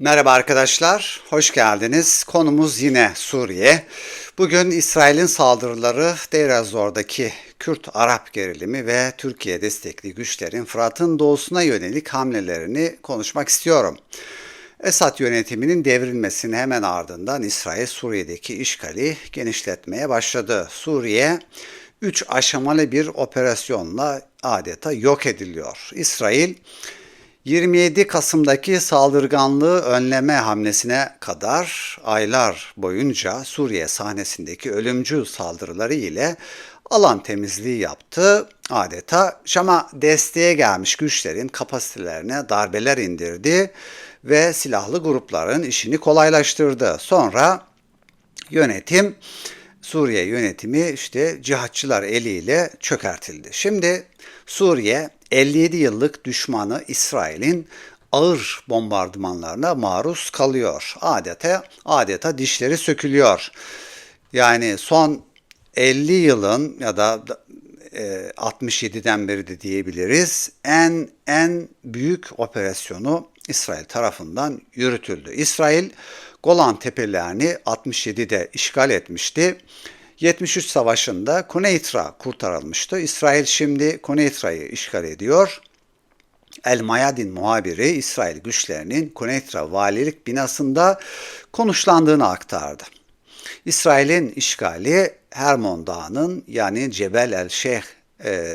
Merhaba arkadaşlar, hoş geldiniz. Konumuz yine Suriye. Bugün İsrail'in saldırıları Deir ez-Zor'daki Kürt-Arap gerilimi ve Türkiye destekli güçlerin Fırat'ın doğusuna yönelik hamlelerini konuşmak istiyorum. Esad yönetiminin devrilmesinin hemen ardından İsrail Suriye'deki işgali genişletmeye başladı. Suriye 3 aşamalı bir operasyonla adeta yok ediliyor. İsrail 27 Kasım'daki saldırganlığı önleme hamlesine kadar aylar boyunca Suriye sahnesindeki ölümcül saldırıları ile alan temizliği yaptı. Adeta Şam'a desteğe gelmiş güçlerin kapasitelerine darbeler indirdi ve silahlı grupların işini kolaylaştırdı. Sonra yönetim Suriye yönetimi işte cihatçılar eliyle çökertildi. Şimdi Suriye 57 yıllık düşmanı İsrail'in ağır bombardımanlarına maruz kalıyor. Adeta adeta dişleri sökülüyor. Yani son 50 yılın ya da 67'den e, beri de diyebiliriz en en büyük operasyonu İsrail tarafından yürütüldü. İsrail Golan Tepelerini 67'de işgal etmişti. 73 Savaşı'nda Kuneytra kurtarılmıştı. İsrail şimdi Kuneytra'yı işgal ediyor. El Mayadin muhabiri İsrail güçlerinin Kuneytra valilik binasında konuşlandığını aktardı. İsrail'in işgali Hermon Dağı'nın yani Cebel el Şeyh e,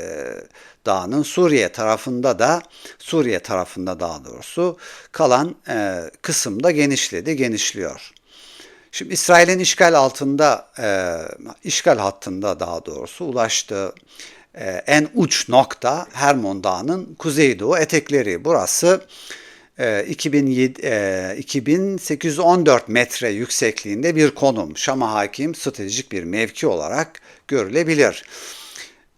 Dağı'nın Suriye tarafında da Suriye tarafında daha doğrusu kalan e, kısımda genişledi, genişliyor. Şimdi İsrail'in işgal altında, e, işgal hattında daha doğrusu ulaştığı e, en uç nokta Hermon Dağı'nın kuzeydoğu etekleri. Burası e, 2007, e, 2814 metre yüksekliğinde bir konum. Şam'a hakim stratejik bir mevki olarak görülebilir.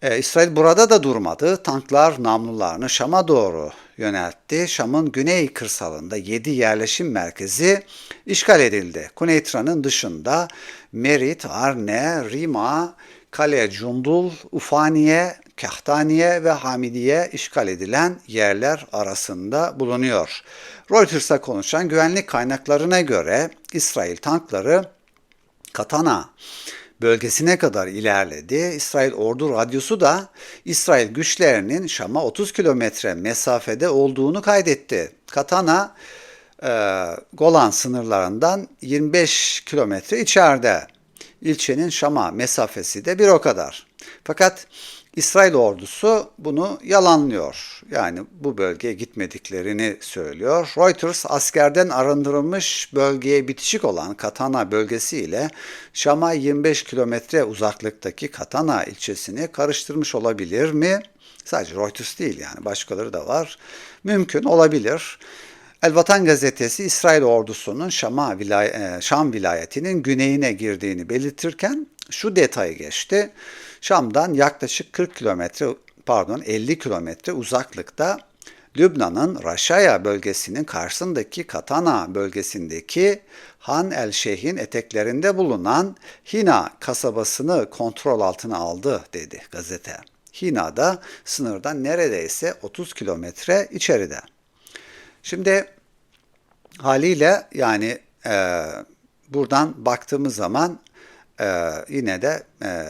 E, İsrail burada da durmadı. Tanklar namlularını Şam'a doğru yöneltti. Şam'ın güney kırsalında 7 yerleşim merkezi işgal edildi. Kuneytra'nın dışında Merit, Arne, Rima, Kale Cundul, Ufaniye, Kahtaniye ve Hamidiye işgal edilen yerler arasında bulunuyor. Reuters'a konuşan güvenlik kaynaklarına göre İsrail tankları Katana bölgesine kadar ilerledi. İsrail ordu radyosu da İsrail güçlerinin Şam'a 30 kilometre mesafede olduğunu kaydetti. Katana e, Golan sınırlarından 25 kilometre içeride. İlçenin Şam'a mesafesi de bir o kadar. Fakat İsrail ordusu bunu yalanlıyor. Yani bu bölgeye gitmediklerini söylüyor. Reuters askerden arındırılmış bölgeye bitişik olan Katana bölgesi ile Şam'a 25 kilometre uzaklıktaki Katana ilçesini karıştırmış olabilir mi? Sadece Reuters değil yani başkaları da var. Mümkün olabilir. El Vatan gazetesi İsrail ordusunun Şam'a vilay e, Şam vilayetinin güneyine girdiğini belirtirken şu detayı geçti. Şam'dan yaklaşık 40 kilometre pardon 50 kilometre uzaklıkta Lübnan'ın Raşaya bölgesinin karşısındaki Katana bölgesindeki Han el Şeyh'in eteklerinde bulunan Hina kasabasını kontrol altına aldı dedi gazete. Hina da sınırdan neredeyse 30 kilometre içeride. Şimdi haliyle yani e, buradan baktığımız zaman e, yine de e,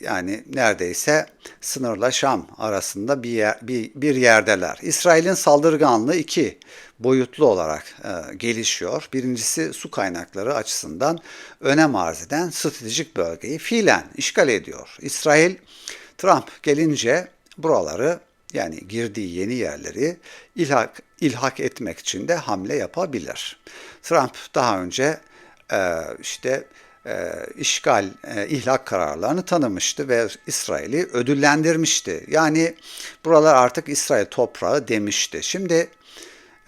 yani neredeyse sınırla Şam arasında bir, yer, bir, bir yerdeler. İsrail'in saldırganlığı iki boyutlu olarak e, gelişiyor. Birincisi su kaynakları açısından önem arz eden stratejik bölgeyi fiilen işgal ediyor. İsrail Trump gelince buraları yani girdiği yeni yerleri ilhak, ilhak etmek için de hamle yapabilir. Trump daha önce e, işte e, işgal, e, ihlak kararlarını tanımıştı ve İsrail'i ödüllendirmişti. Yani buralar artık İsrail toprağı demişti. Şimdi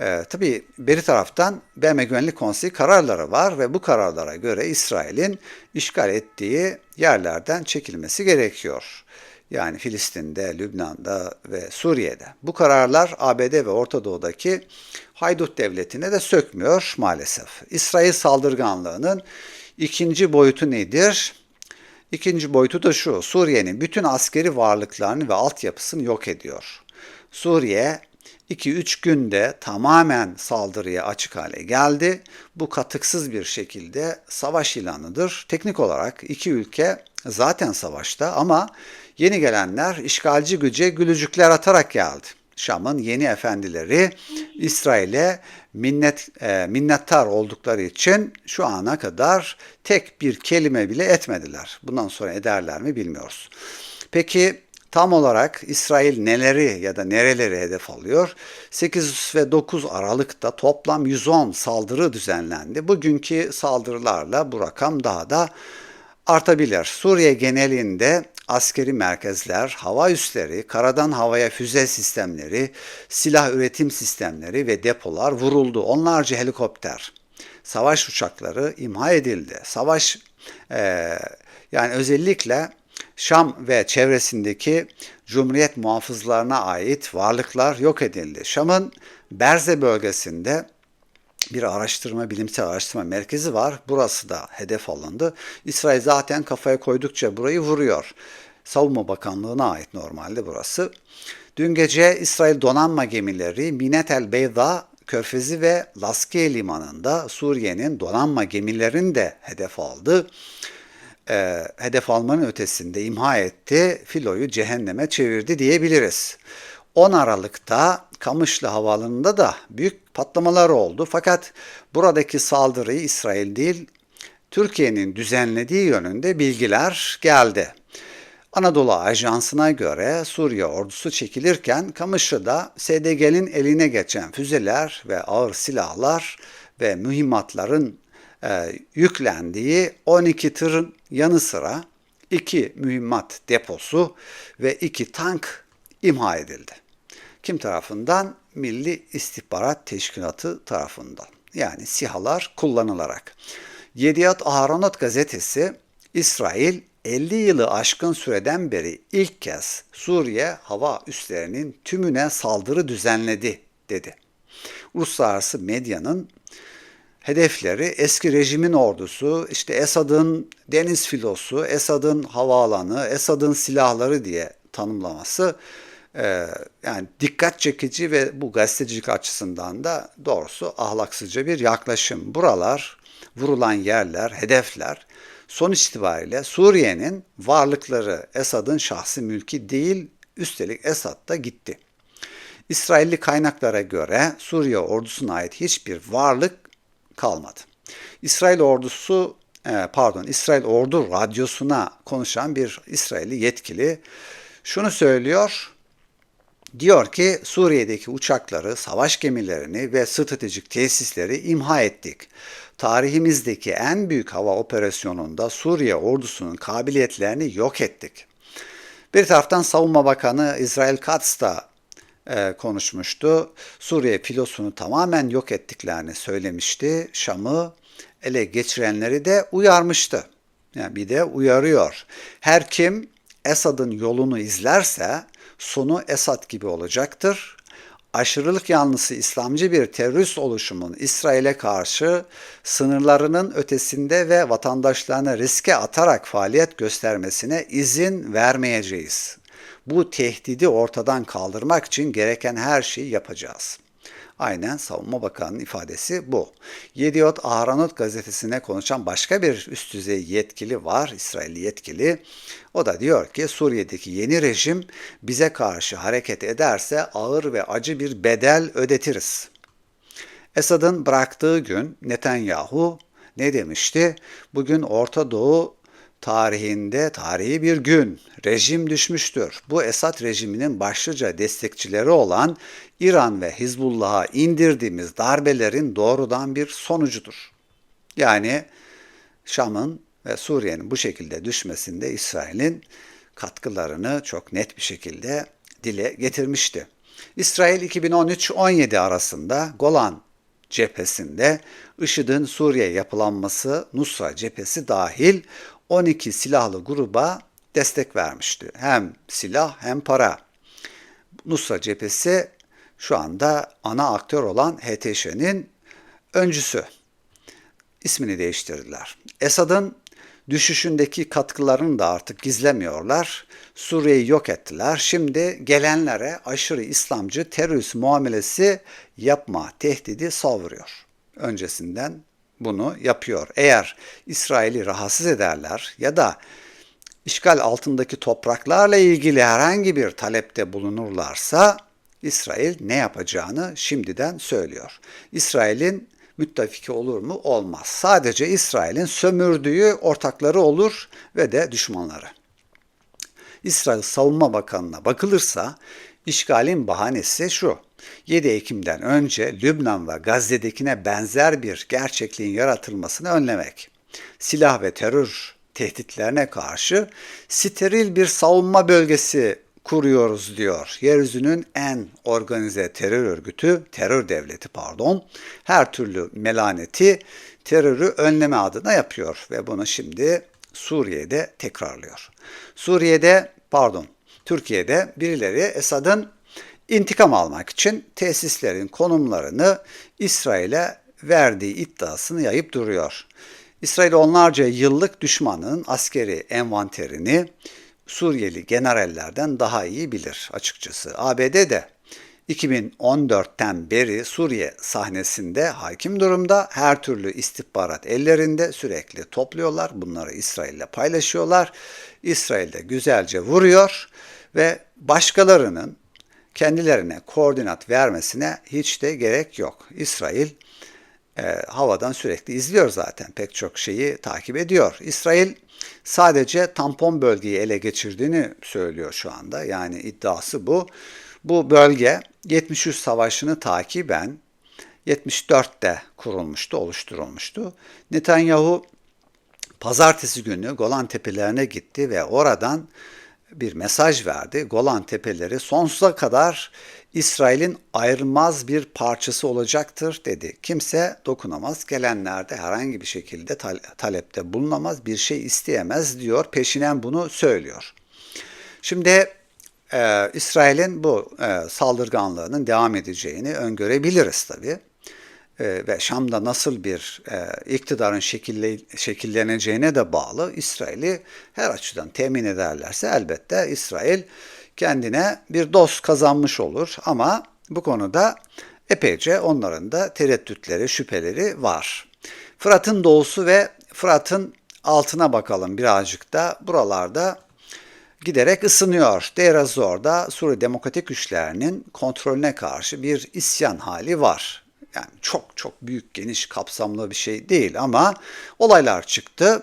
e, tabii beri taraftan BM Güvenlik Konseyi kararları var ve bu kararlara göre İsrail'in işgal ettiği yerlerden çekilmesi gerekiyor. Yani Filistin'de, Lübnan'da ve Suriye'de. Bu kararlar ABD ve Orta Doğu'daki haydut devletine de sökmüyor maalesef. İsrail saldırganlığının İkinci boyutu nedir? İkinci boyutu da şu. Suriye'nin bütün askeri varlıklarını ve altyapısını yok ediyor. Suriye 2-3 günde tamamen saldırıya açık hale geldi. Bu katıksız bir şekilde savaş ilanıdır. Teknik olarak iki ülke zaten savaşta ama yeni gelenler işgalci güce gülücükler atarak geldi. Şam'ın yeni efendileri İsrail'e minnet e, minnettar oldukları için şu ana kadar tek bir kelime bile etmediler. Bundan sonra ederler mi bilmiyoruz. Peki tam olarak İsrail neleri ya da nereleri hedef alıyor? 8 ve 9 Aralık'ta toplam 110 saldırı düzenlendi. Bugünkü saldırılarla bu rakam daha da artabilir. Suriye genelinde askeri merkezler, hava üsleri, karadan havaya füze sistemleri, silah üretim sistemleri ve depolar vuruldu. Onlarca helikopter, savaş uçakları imha edildi. Savaş e, yani özellikle Şam ve çevresindeki Cumhuriyet muhafızlarına ait varlıklar yok edildi. Şam'ın Berze bölgesinde bir araştırma, bilimsel araştırma merkezi var. Burası da hedef alındı. İsrail zaten kafaya koydukça burayı vuruyor. Savunma Bakanlığı'na ait normalde burası. Dün gece İsrail donanma gemileri Minet el Beyda Körfezi ve Laskiye Limanı'nda Suriye'nin donanma gemilerini de hedef aldı. E, hedef almanın ötesinde imha etti, filoyu cehenneme çevirdi diyebiliriz. 10 Aralık'ta Kamışlı Havaalanı'nda da büyük patlamalar oldu. Fakat buradaki saldırıyı İsrail değil, Türkiye'nin düzenlediği yönünde bilgiler geldi. Anadolu Ajansı'na göre Suriye ordusu çekilirken Kamışlı'da SDG'nin eline geçen füzeler ve ağır silahlar ve mühimmatların e, yüklendiği 12 tırın yanı sıra 2 mühimmat deposu ve 2 tank imha edildi. Kim tarafından? Milli İstihbarat Teşkilatı tarafından. Yani sihalar kullanılarak. Yediyat Aharonot gazetesi İsrail 50 yılı aşkın süreden beri ilk kez Suriye hava üslerinin tümüne saldırı düzenledi dedi. Uluslararası medyanın hedefleri eski rejimin ordusu, işte Esad'ın deniz filosu, Esad'ın havaalanı, Esad'ın silahları diye tanımlaması e, yani dikkat çekici ve bu gazetecilik açısından da doğrusu ahlaksızca bir yaklaşım. Buralar, vurulan yerler, hedefler sonuç itibariyle Suriye'nin varlıkları Esad'ın şahsi mülki değil, üstelik Esad da gitti. İsrailli kaynaklara göre Suriye ordusuna ait hiçbir varlık kalmadı. İsrail ordusu e, pardon İsrail ordu radyosuna konuşan bir İsrailli yetkili şunu söylüyor. Diyor ki Suriye'deki uçakları, savaş gemilerini ve stratejik tesisleri imha ettik. Tarihimizdeki en büyük hava operasyonunda Suriye ordusunun kabiliyetlerini yok ettik. Bir taraftan Savunma Bakanı İsrail Katz da e, konuşmuştu. Suriye filosunu tamamen yok ettiklerini söylemişti. Şam'ı ele geçirenleri de uyarmıştı. Yani bir de uyarıyor. Her kim Esad'ın yolunu izlerse sonu Esad gibi olacaktır. Aşırılık yanlısı İslamcı bir terörist oluşumun İsrail'e karşı sınırlarının ötesinde ve vatandaşlarını riske atarak faaliyet göstermesine izin vermeyeceğiz. Bu tehdidi ortadan kaldırmak için gereken her şeyi yapacağız. Aynen Savunma Bakanı'nın ifadesi bu. Yediot Aharonot gazetesine konuşan başka bir üst düzey yetkili var, İsrailli yetkili. O da diyor ki Suriye'deki yeni rejim bize karşı hareket ederse ağır ve acı bir bedel ödetiriz. Esad'ın bıraktığı gün Netanyahu ne demişti? Bugün Orta Doğu tarihinde tarihi bir gün rejim düşmüştür. Bu Esad rejiminin başlıca destekçileri olan İran ve Hizbullah'a indirdiğimiz darbelerin doğrudan bir sonucudur. Yani Şam'ın ve Suriye'nin bu şekilde düşmesinde İsrail'in katkılarını çok net bir şekilde dile getirmişti. İsrail 2013-17 arasında Golan cephesinde IŞİD'in Suriye yapılanması Nusra cephesi dahil 12 silahlı gruba destek vermişti. Hem silah hem para. Nusra cephesi şu anda ana aktör olan HTŞ'nin öncüsü. İsmini değiştirdiler. Esad'ın düşüşündeki katkılarını da artık gizlemiyorlar. Suriye'yi yok ettiler. Şimdi gelenlere aşırı İslamcı terörist muamelesi yapma tehdidi savuruyor. Öncesinden bunu yapıyor. Eğer İsrail'i rahatsız ederler ya da işgal altındaki topraklarla ilgili herhangi bir talepte bulunurlarsa İsrail ne yapacağını şimdiden söylüyor. İsrail'in müttefiki olur mu? Olmaz. Sadece İsrail'in sömürdüğü ortakları olur ve de düşmanları. İsrail Savunma Bakanı'na bakılırsa işgalin bahanesi şu. 7 Ekim'den önce Lübnan ve Gazze'dekine benzer bir gerçekliğin yaratılmasını önlemek. Silah ve terör tehditlerine karşı steril bir savunma bölgesi kuruyoruz diyor. Yeryüzünün en organize terör örgütü, terör devleti pardon, her türlü melaneti, terörü önleme adına yapıyor ve bunu şimdi Suriye'de tekrarlıyor. Suriye'de pardon Türkiye'de birileri Esad'ın intikam almak için tesislerin konumlarını İsrail'e verdiği iddiasını yayıp duruyor. İsrail onlarca yıllık düşmanın askeri envanterini Suriyeli generallerden daha iyi bilir açıkçası. ABD de 2014'ten beri Suriye sahnesinde hakim durumda. Her türlü istihbarat ellerinde sürekli topluyorlar. Bunları İsrail'le paylaşıyorlar. İsrail'de güzelce vuruyor ve başkalarının kendilerine koordinat vermesine hiç de gerek yok. İsrail e, havadan sürekli izliyor zaten. Pek çok şeyi takip ediyor. İsrail sadece tampon bölgeyi ele geçirdiğini söylüyor şu anda. Yani iddiası bu. Bu bölge 73 Savaşı'nı takiben 74'te kurulmuştu, oluşturulmuştu. Netanyahu pazartesi günü Golan Tepelerine gitti ve oradan bir mesaj verdi. Golan Tepeleri sonsuza kadar İsrail'in ayrılmaz bir parçası olacaktır dedi. Kimse dokunamaz, gelenler de herhangi bir şekilde talepte bulunamaz, bir şey isteyemez diyor. Peşinen bunu söylüyor. Şimdi e, İsrail'in bu e, saldırganlığının devam edeceğini öngörebiliriz tabii. E, ve Şam'da nasıl bir e, iktidarın şekille, şekilleneceğine de bağlı. İsrail'i her açıdan temin ederlerse elbette İsrail kendine bir dost kazanmış olur ama bu konuda epeyce onların da tereddütleri, şüpheleri var. Fırat'ın doğusu ve Fırat'ın altına bakalım birazcık da buralarda giderek ısınıyor. Deir Zor'da Suriye Demokratik Güçlerinin kontrolüne karşı bir isyan hali var. Yani çok çok büyük, geniş, kapsamlı bir şey değil ama olaylar çıktı.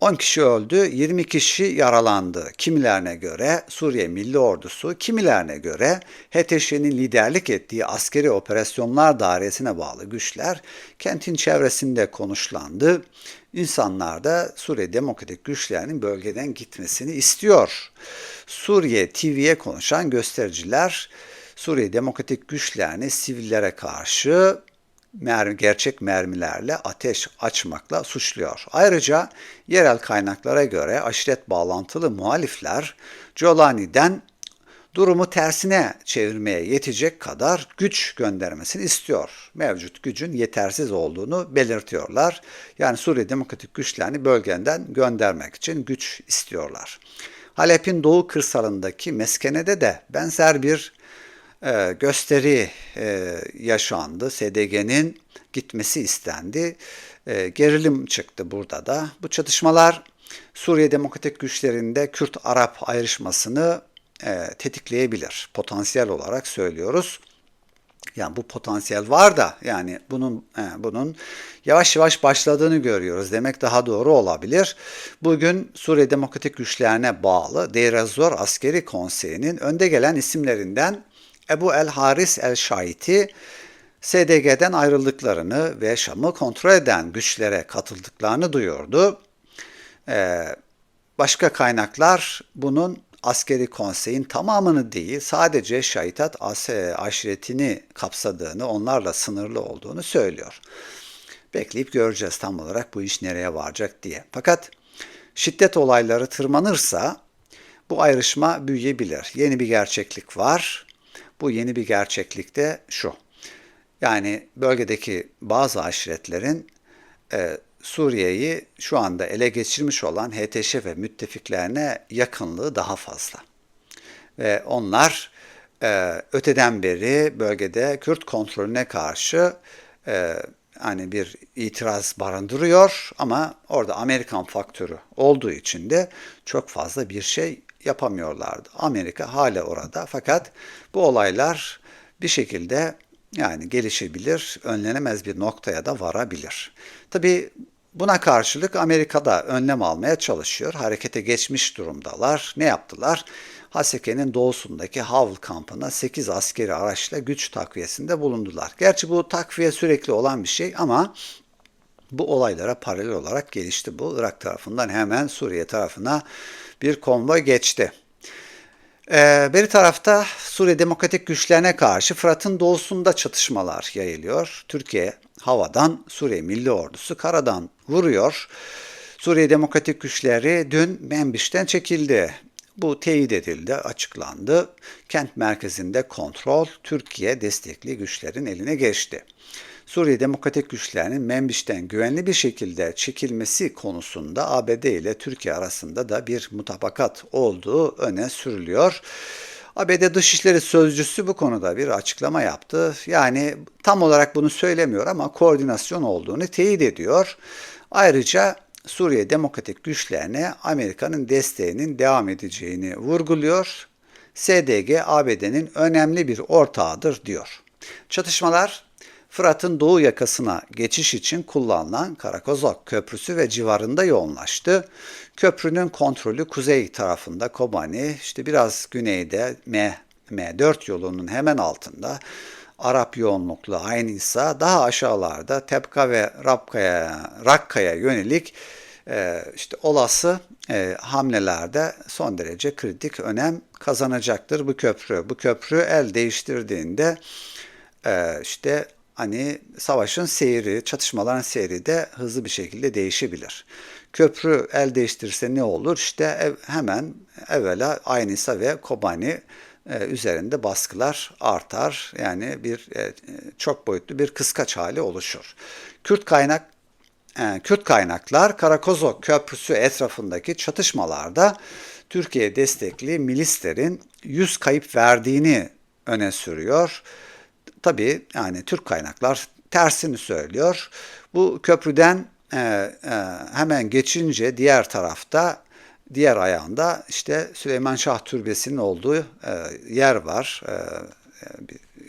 10 kişi öldü, 20 kişi yaralandı. Kimilerine göre Suriye Milli Ordusu, kimilerine göre HTŞ'nin liderlik ettiği askeri operasyonlar dairesine bağlı güçler kentin çevresinde konuşlandı. İnsanlar da Suriye Demokratik Güçlerinin bölgeden gitmesini istiyor. Suriye TV'ye konuşan göstericiler Suriye Demokratik Güçlerini sivillere karşı mermi, gerçek mermilerle ateş açmakla suçluyor. Ayrıca yerel kaynaklara göre aşiret bağlantılı muhalifler Jolani'den durumu tersine çevirmeye yetecek kadar güç göndermesini istiyor. Mevcut gücün yetersiz olduğunu belirtiyorlar. Yani Suriye Demokratik Güçlerini bölgeden göndermek için güç istiyorlar. Halep'in doğu kırsalındaki meskenede de benzer bir e, gösteri e, yaşandı. SDG'nin gitmesi istendi. E, gerilim çıktı burada da. Bu çatışmalar Suriye Demokratik Güçlerinde Kürt-Arap ayrışmasını e, tetikleyebilir. Potansiyel olarak söylüyoruz. Yani bu potansiyel var da yani bunun e, bunun yavaş yavaş başladığını görüyoruz. Demek daha doğru olabilir. Bugün Suriye Demokratik Güçlerine bağlı Deir Zor Askeri Konseyi'nin önde gelen isimlerinden Ebu El Haris El Şaiti SDG'den ayrıldıklarını ve Şam'ı kontrol eden güçlere katıldıklarını duyurdu. Ee, başka kaynaklar bunun askeri konseyin tamamını değil sadece Şaitat aşiretini kapsadığını, onlarla sınırlı olduğunu söylüyor. Bekleyip göreceğiz tam olarak bu iş nereye varacak diye. Fakat şiddet olayları tırmanırsa bu ayrışma büyüyebilir. Yeni bir gerçeklik var. Bu yeni bir gerçeklikte şu. Yani bölgedeki bazı aşiretlerin e, Suriye'yi şu anda ele geçirmiş olan HTŞ ve müttefiklerine yakınlığı daha fazla. Ve onlar e, öteden beri bölgede Kürt kontrolüne karşı e, hani bir itiraz barındırıyor ama orada Amerikan faktörü olduğu için de çok fazla bir şey yapamıyorlardı. Amerika hala orada fakat bu olaylar bir şekilde yani gelişebilir, önlenemez bir noktaya da varabilir. Tabi buna karşılık Amerika da önlem almaya çalışıyor. Harekete geçmiş durumdalar. Ne yaptılar? Haseke'nin doğusundaki Havl kampına 8 askeri araçla güç takviyesinde bulundular. Gerçi bu takviye sürekli olan bir şey ama bu olaylara paralel olarak gelişti bu. Irak tarafından hemen Suriye tarafına bir konvoy geçti. Ee, beri tarafta Suriye Demokratik Güçlerine karşı Fırat'ın doğusunda çatışmalar yayılıyor. Türkiye havadan, Suriye Milli Ordusu karadan vuruyor. Suriye Demokratik Güçleri dün Membiş'ten çekildi. Bu teyit edildi, açıklandı. Kent merkezinde kontrol Türkiye destekli güçlerin eline geçti. Suriye Demokratik Güçlerinin Membiş'ten güvenli bir şekilde çekilmesi konusunda ABD ile Türkiye arasında da bir mutabakat olduğu öne sürülüyor. ABD Dışişleri Sözcüsü bu konuda bir açıklama yaptı. Yani tam olarak bunu söylemiyor ama koordinasyon olduğunu teyit ediyor. Ayrıca Suriye Demokratik Güçlerine Amerika'nın desteğinin devam edeceğini vurguluyor. SDG ABD'nin önemli bir ortağıdır diyor. Çatışmalar Fırat'ın doğu yakasına geçiş için kullanılan Karakozak Köprüsü ve civarında yoğunlaştı. Köprünün kontrolü kuzey tarafında Kobani, işte biraz güneyde M, M4 yolunun hemen altında Arap yoğunluklu Ayn İsa daha aşağılarda Tepka ve Rakka'ya, Rakka'ya yönelik e, işte olası e, hamlelerde son derece kritik önem kazanacaktır bu köprü. Bu köprü el değiştirdiğinde e, işte hani savaşın seyri, çatışmaların seyri de hızlı bir şekilde değişebilir. Köprü el değiştirirse ne olur? İşte hemen evvela Aynisa ve Kobani e, üzerinde baskılar artar. Yani bir e, çok boyutlu bir kıskaç hali oluşur. Kürt kaynak e, Kürt kaynaklar Karakozo Köprüsü etrafındaki çatışmalarda Türkiye destekli milislerin 100 kayıp verdiğini öne sürüyor. Tabii yani Türk kaynaklar tersini söylüyor. Bu köprüden e, e, hemen geçince diğer tarafta diğer ayağında işte Süleyman Şah Türbesi'nin olduğu e, yer var. E,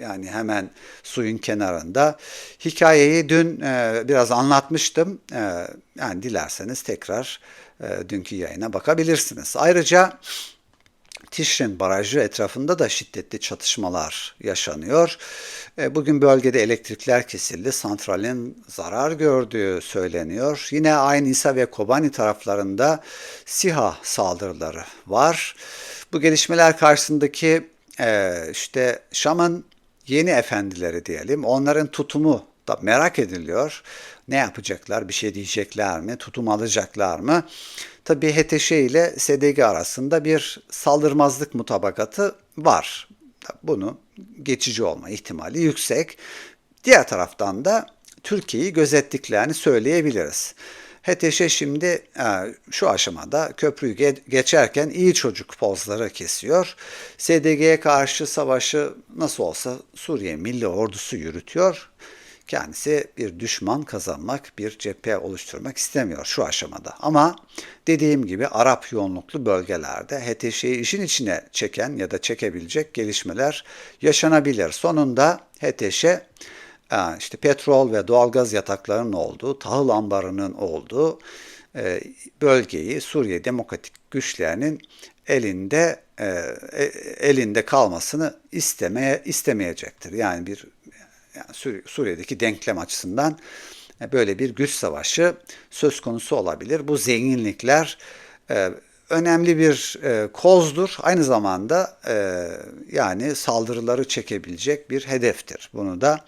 yani hemen suyun kenarında. Hikayeyi dün e, biraz anlatmıştım. E, yani dilerseniz tekrar e, dünkü yayına bakabilirsiniz. Ayrıca Tişrin Barajı etrafında da şiddetli çatışmalar yaşanıyor. E, bugün bölgede elektrikler kesildi, santralin zarar gördüğü söyleniyor. Yine Ayn İsa ve Kobani taraflarında SİHA saldırıları var. Bu gelişmeler karşısındaki e, işte Şam'ın yeni efendileri diyelim, onların tutumu da merak ediliyor. Ne yapacaklar, bir şey diyecekler mi, tutum alacaklar mı? Tabii HTŞ ile SDG arasında bir saldırmazlık mutabakatı var. Bunu geçici olma ihtimali yüksek. Diğer taraftan da Türkiye'yi gözettiklerini söyleyebiliriz. HTŞ şimdi e, şu aşamada köprüyü geçerken iyi çocuk pozları kesiyor. SDG'ye karşı savaşı nasıl olsa Suriye Milli Ordusu yürütüyor. Kendisi bir düşman kazanmak, bir cephe oluşturmak istemiyor şu aşamada. Ama dediğim gibi Arap yoğunluklu bölgelerde HTŞ'yi işin içine çeken ya da çekebilecek gelişmeler yaşanabilir. Sonunda HTŞ e, işte petrol ve doğalgaz yataklarının olduğu, tahıl ambarının olduğu e, bölgeyi Suriye Demokratik Güçlerinin elinde e, elinde kalmasını istemeye istemeyecektir. Yani bir yani Suriye'deki denklem açısından e, böyle bir güç savaşı söz konusu olabilir. Bu zenginlikler e, önemli bir e, kozdur. Aynı zamanda yani saldırıları çekebilecek bir hedeftir. Bunu da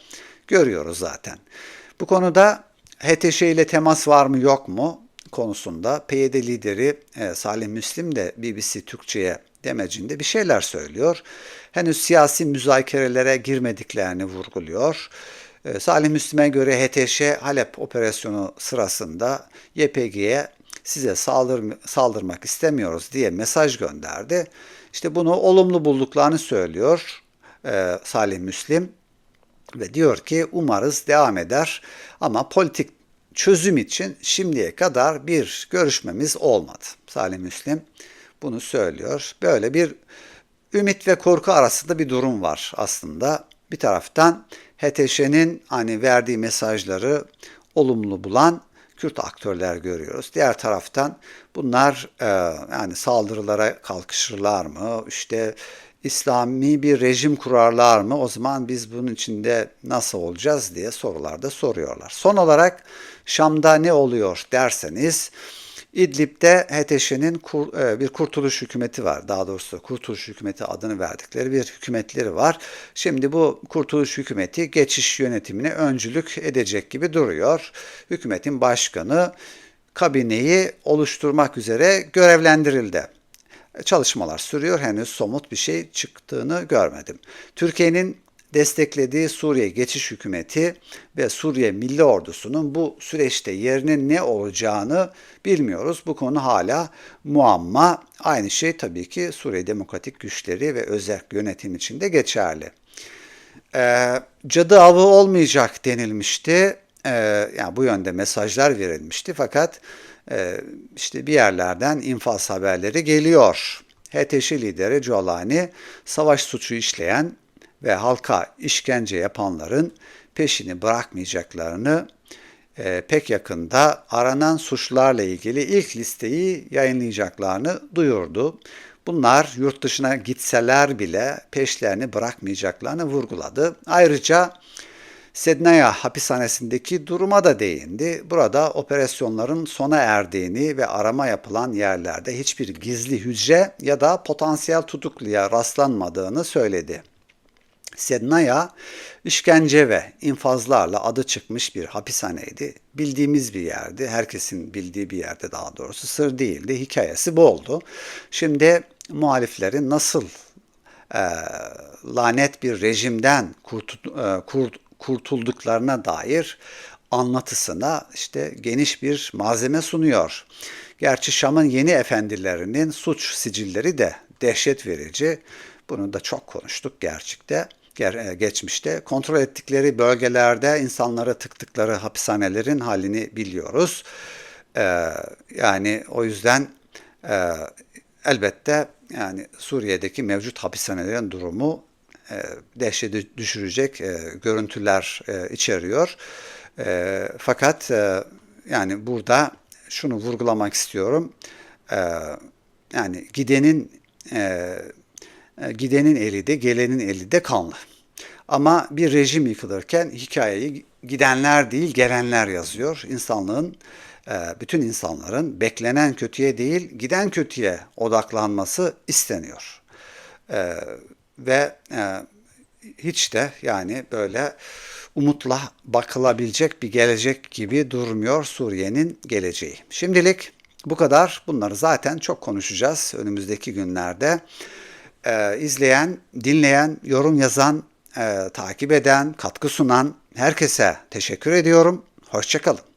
görüyoruz zaten. Bu konuda HTŞ ile temas var mı yok mu konusunda PYD lideri Salih Müslim de BBC Türkçe'ye demecinde bir şeyler söylüyor henüz siyasi müzakerelere girmediklerini vurguluyor. E, Salih Müslim'e göre HTŞ Halep operasyonu sırasında YPG'ye size saldır, saldırmak istemiyoruz diye mesaj gönderdi. İşte bunu olumlu bulduklarını söylüyor e, Salih Müslim ve diyor ki umarız devam eder ama politik çözüm için şimdiye kadar bir görüşmemiz olmadı. Salih Müslim bunu söylüyor. Böyle bir ümit ve korku arasında bir durum var aslında. Bir taraftan HTŞ'nin hani verdiği mesajları olumlu bulan Kürt aktörler görüyoruz. Diğer taraftan bunlar e, yani saldırılara kalkışırlar mı? İşte İslami bir rejim kurarlar mı? O zaman biz bunun içinde nasıl olacağız diye sorularda soruyorlar. Son olarak Şam'da ne oluyor derseniz İdlib'de HTŞ'nin kur, e, bir kurtuluş hükümeti var. Daha doğrusu kurtuluş hükümeti adını verdikleri bir hükümetleri var. Şimdi bu kurtuluş hükümeti geçiş yönetimine öncülük edecek gibi duruyor. Hükümetin başkanı kabineyi oluşturmak üzere görevlendirildi çalışmalar sürüyor. Henüz somut bir şey çıktığını görmedim. Türkiye'nin desteklediği Suriye Geçiş Hükümeti ve Suriye Milli Ordusu'nun bu süreçte yerinin ne olacağını bilmiyoruz. Bu konu hala muamma. Aynı şey tabii ki Suriye Demokratik Güçleri ve özel yönetim için de geçerli. Ee, cadı avı olmayacak denilmişti. Ee, yani bu yönde mesajlar verilmişti fakat e, işte bir yerlerden infaz haberleri geliyor. HTŞ lideri Colani savaş suçu işleyen ve halka işkence yapanların peşini bırakmayacaklarını e, pek yakında aranan suçlarla ilgili ilk listeyi yayınlayacaklarını duyurdu. Bunlar yurt dışına gitseler bile peşlerini bırakmayacaklarını vurguladı. Ayrıca Sednaya hapishanesindeki duruma da değindi. Burada operasyonların sona erdiğini ve arama yapılan yerlerde hiçbir gizli hücre ya da potansiyel tutukluya rastlanmadığını söyledi. Sednaya işkence ve infazlarla adı çıkmış bir hapishaneydi. Bildiğimiz bir yerdi. Herkesin bildiği bir yerde daha doğrusu sır değildi. Hikayesi bu oldu. Şimdi muhaliflerin nasıl e, lanet bir rejimden kurtu, e, kurt, kurtulduklarına dair anlatısına işte geniş bir malzeme sunuyor. Gerçi Şam'ın yeni efendilerinin suç sicilleri de dehşet verici. Bunu da çok konuştuk gerçekte geçmişte. Kontrol ettikleri bölgelerde insanlara tıktıkları hapishanelerin halini biliyoruz. Ee, yani o yüzden e, elbette yani Suriye'deki mevcut hapishanelerin durumu e, düşürecek e, görüntüler e, içeriyor. E, fakat e, yani burada şunu vurgulamak istiyorum. E, yani gidenin e, e, gidenin eli de gelenin eli de kanlı. Ama bir rejim yıkılırken hikayeyi gidenler değil gelenler yazıyor. İnsanlığın e, bütün insanların beklenen kötüye değil giden kötüye odaklanması isteniyor. E, ve hiç de yani böyle umutla bakılabilecek bir gelecek gibi durmuyor Suriye'nin geleceği. Şimdilik bu kadar. Bunları zaten çok konuşacağız önümüzdeki günlerde e, izleyen, dinleyen, yorum yazan, e, takip eden, katkı sunan herkese teşekkür ediyorum. Hoşçakalın.